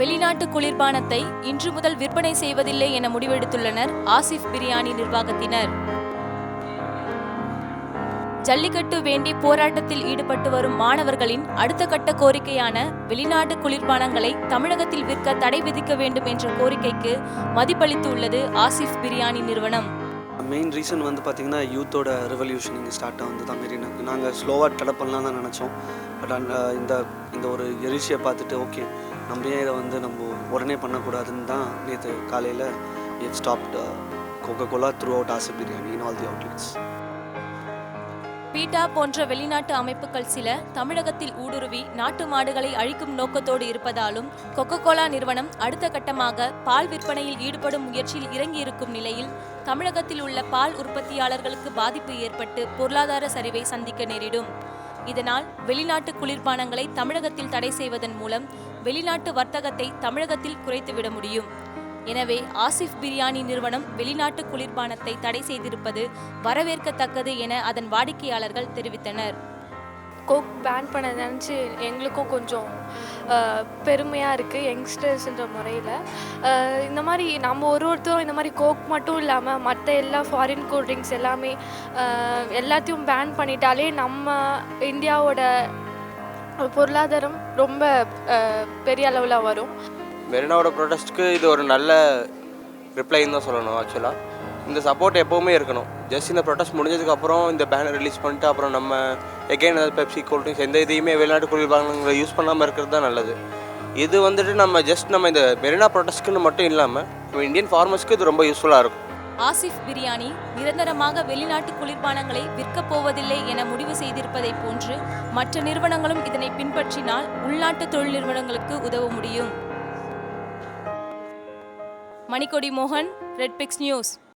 வெளிநாட்டு குளிர்பானத்தை இன்று முதல் விற்பனை செய்வதில்லை என முடிவெடுத்துள்ளனர் ஆசிஃப் பிரியாணி நிர்வாகத்தினர். ஜல்லிக்கட்டு வேண்டி போராட்டத்தில் ஈடுபட்டு வரும் மாணவர்களின் அடுத்த கட்ட கோரிக்கையான வெளிநாட்டு குளிர்பானங்களை தமிழகத்தில் விற்க தடை விதிக்க வேண்டும் என்ற கோரிக்கைக்கு மதிப்பளித்து உள்ளது ஆசிஃப் பிரியாணி நிறுவனம். மெயின் ரீசன் வந்து பார்த்திங்கன்னா யூத்தோட ரெவல்யூஷன் இங்கே ஸ்டார்ட் ஆகுது. தான் மெரினாக்கு நாங்கள் ஸ்லோவாக தடை பண்ணலாம் தான் நினச்சோம். பட் இந்த இந்த ஒரு எழுச்சியை பார்த்துட்டு ஓகே நம்ம ஏன் இதை வந்து நம்ம உடனே பண்ணக்கூடாதுன்னு தான் நேற்று காலையில் it stopped Coca Cola throughout Aasai biryani in all the outlets PETA போன்ற வெளிநாட்டு அமைப்புகள் சில தமிழகத்தில் ஊடுருவி நாட்டு மாடுகளை அழிக்கும் நோக்கத்தோடு இருப்பதாலும் கொக்கோ கோலா நிறுவனம் அடுத்த கட்டமாக பால் விற்பனையில் ஈடுபடும் முயற்சியில் இறங்கியிருக்கும் நிலையில் தமிழகத்தில் உள்ள பால் உற்பத்தியாளர்களுக்கு பாதிப்பு ஏற்பட்டு பொருளாதார சரிவை சந்திக்க நேரிடும். இதனால் வெளிநாட்டு குளிர்பானங்களை தமிழகத்தில் தடை செய்வதன் மூலம் வெளிநாட்டு வர்த்தகத்தை தமிழகத்தில் குறைத்துவிட முடியும். எனவே ஆசிஃப் பிரியாணி நிறுவனம் வெளிநாட்டு குளிர்பானத்தை தடை செய்திருப்பது வரவேற்கத்தக்கது என அதன் வாடிக்கையாளர்கள் தெரிவித்தனர். கோக் பேன் பண்ண நினச்சி எங்களுக்கும் கொஞ்சம் பெருமையாக இருக்குது யங்ஸ்டர்ஸ்ன்ற முறையில். இந்த மாதிரி நம்ம ஒரு ஒருத்தரும் இந்த மாதிரி கோக் மட்டும் இல்லாமல் மற்ற எல்லா ஃபாரின் கூல் ட்ரிங்க்ஸ் எல்லாமே எல்லாத்தையும் பேன் பண்ணிட்டாலே நம்ம இந்தியாவோட பொருளாதாரம் ரொம்ப பெரிய அளவில் வரும். மெரினாவோட ப்ரொடெஸ்ட்க்கு இது ஒரு நல்ல ரிப்ளைன்னு தான் சொல்லணும் ஆக்சுவலாக இந்த சப்போர்ட் எப்போவுமே இருக்கணும். ஜஸ்ட் இந்த ப்ரொடெஸ்ட் முடிஞ்சதுக்கப்புறம் இந்த பேனர் ரிலீஸ் பண்ணிட்டு அப்புறம் நம்ம எகைன் ஏதாவது பெப்சி கூல்ட்ரிங்க்ஸ் எந்த இதையுமே வெளிநாட்டு குளிர்பானங்களை யூஸ் பண்ணாமல் இருக்கிறது தான் நல்லது. இது வந்துட்டு நம்ம ஜஸ்ட் நம்ம இந்த மெரினா ப்ரொடெஸ்ட்டுக்குன்னு மட்டும் இல்லாமல் நம்ம இந்தியன் ஃபார்மர்ஸ்க்கு இது ரொம்ப யூஸ்ஃபுல்லாக இருக்கும். ஆசிஃப் பிரியாணி நிரந்தரமாக வெளிநாட்டு குளிர்பானங்களை விற்கப் போவதில்லை என முடிவு செய்திருப்பதை போன்று மற்ற நிறுவனங்களும் இதனை பின்பற்றினால் உள்நாட்டு தொழில் நிறுவனங்களுக்கு உதவ முடியும். மணிக்கொடி மோகன் ரெட் பிக்ஸ் நியூஸ்